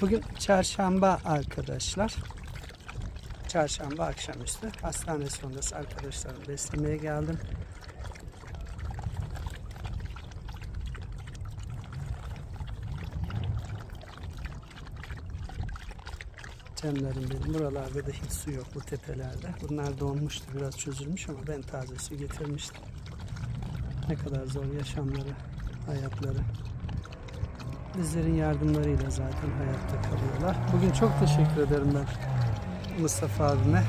Bugün çarşamba arkadaşlar. Çarşamba akşamüstü. Hastane sonrası arkadaşlarım beslemeye geldim. Cemlerim benim. Buralarda da hiç su yok bu tepelerde. Bunlar donmuştu biraz çözülmüş ama ben taze su getirmiştim. Ne kadar zor yaşamları, hayatları. Bizlerin yardımlarıyla zaten hayatta kalıyorlar. Bugün çok teşekkür ederim ben Mustafa abime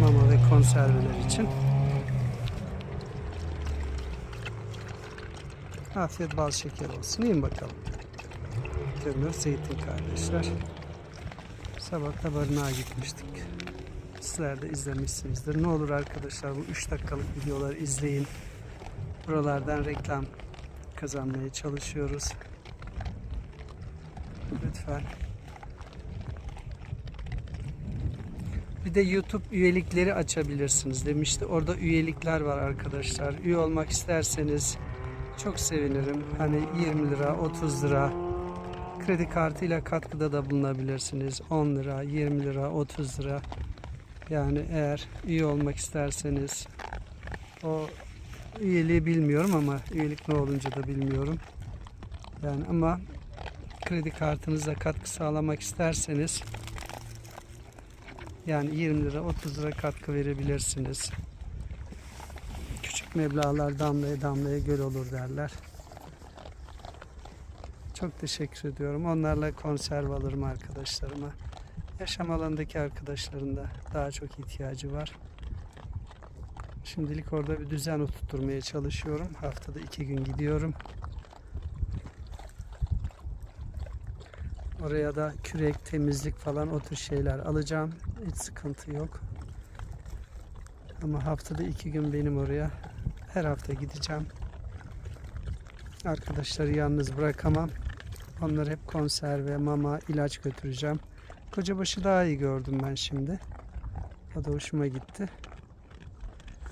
mama ve konserveler için. Afiyet bal şeker olsun. Yiyin bakalım. Kömür, zeytin kardeşler. Sabah da gitmiştik. Sizler de izlemişsinizdir. Ne olur arkadaşlar bu 3 dakikalık videoları izleyin. Buralardan reklam kazanmaya çalışıyoruz. Lütfen. Bir de YouTube üyelikleri açabilirsiniz demişti. Orada üyelikler var arkadaşlar. Üye olmak isterseniz çok sevinirim. Hani 20 lira, 30 lira kredi kartıyla katkıda da bulunabilirsiniz. 10 lira, 20 lira, 30 lira. Yani eğer üye olmak isterseniz o üyeliği bilmiyorum ama üyelik ne olunca da bilmiyorum. Yani ama kredi kartınızla katkı sağlamak isterseniz yani 20 lira 30 lira katkı verebilirsiniz. Küçük meblağlar damlaya damlaya göl olur derler. Çok teşekkür ediyorum. Onlarla konserve alırım arkadaşlarıma. Yaşam alanındaki arkadaşların da daha çok ihtiyacı var. Şimdilik orada bir düzen oturtmaya çalışıyorum. Haftada iki gün gidiyorum. Oraya da kürek, temizlik falan o tür şeyler alacağım. Hiç sıkıntı yok. Ama haftada iki gün benim oraya. Her hafta gideceğim. Arkadaşları yalnız bırakamam. Onları hep konserve, mama, ilaç götüreceğim. Kocabaşı daha iyi gördüm ben şimdi. O da hoşuma gitti.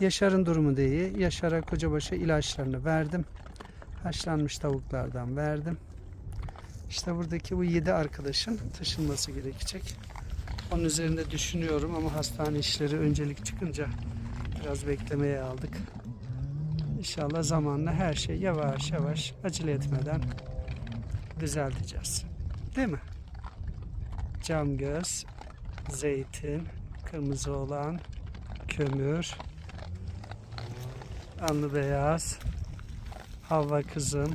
Yaşar'ın durumu da iyi. Yaşar'a kocabaşı ilaçlarını verdim. Haşlanmış tavuklardan verdim. İşte buradaki bu 7 arkadaşın taşınması gerekecek. Onun üzerinde düşünüyorum ama hastane işleri öncelik çıkınca biraz beklemeye aldık. İnşallah zamanla her şey yavaş yavaş acele etmeden düzelteceğiz. Değil mi? Cam göz, zeytin, kırmızı olan, kömür, anlı beyaz, Havva kızım,